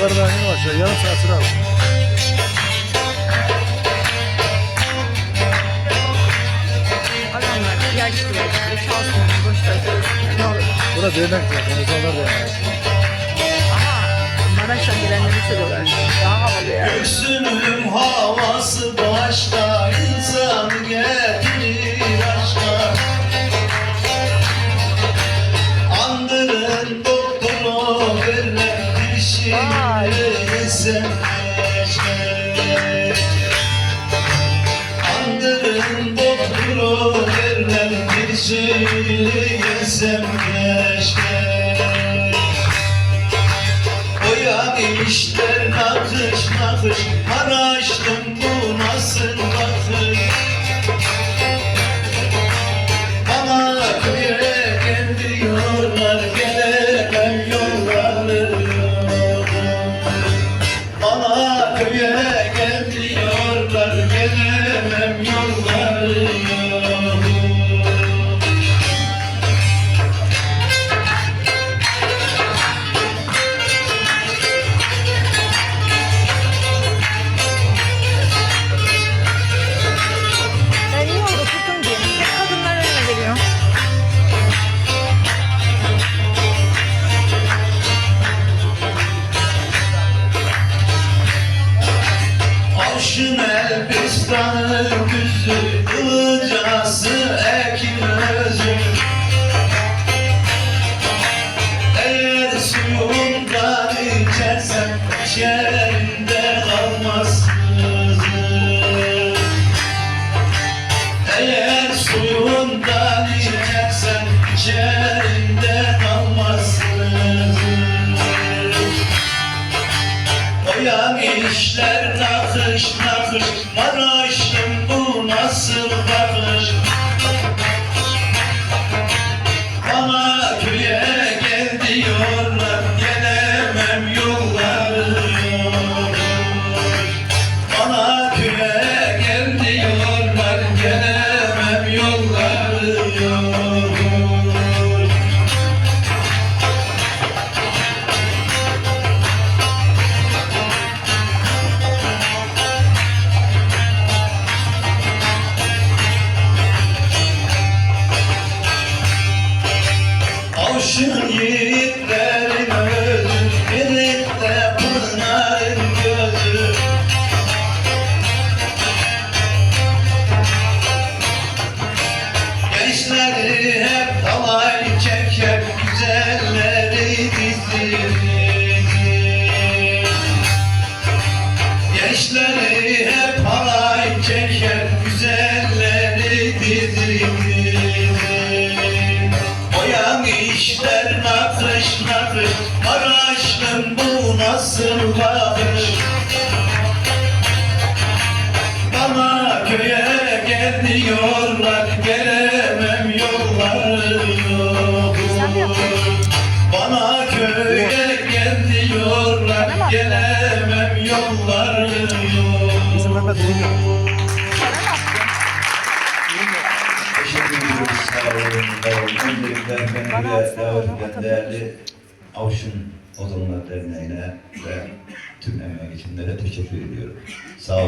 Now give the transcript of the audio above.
daha yeni başlar. Yarım saat sürer. abi. Adamlar çalsın, ne olur. Dernek zaten. Ozanlar derneği. Ama Maraş'tan gelenleri söylüyorlar. Daha havalı ya. Göğsünün havası başka insan bir Avşın Elbistan'ı güzü Kılıcası ekin özü Eğer suyundan içersen Şerinde kalmaz kızım Eğer suyundan içersen Şerinde Oyan işler nakış nakış. Maraş'ım bu nasıl bakış? Bana köye gel diyorlar Gelemem yolları Bana köye gel diyorlar Gelemem yolları Gençleri hep halay çeker, güzelleri dizilir. Oyan işler nakış nakış, Maraş'ın bu nasıl bakış? Bana köye gel diyorlar, gelemem Teşekkür ediyoruz. Sağ olun. Sağ olun. Öncelikle beni Bana buraya atsana davet değerli Avşın Odunlar Derneği'ne ve tüm emeği geçenlere teşekkür ediyorum. Sağ olun.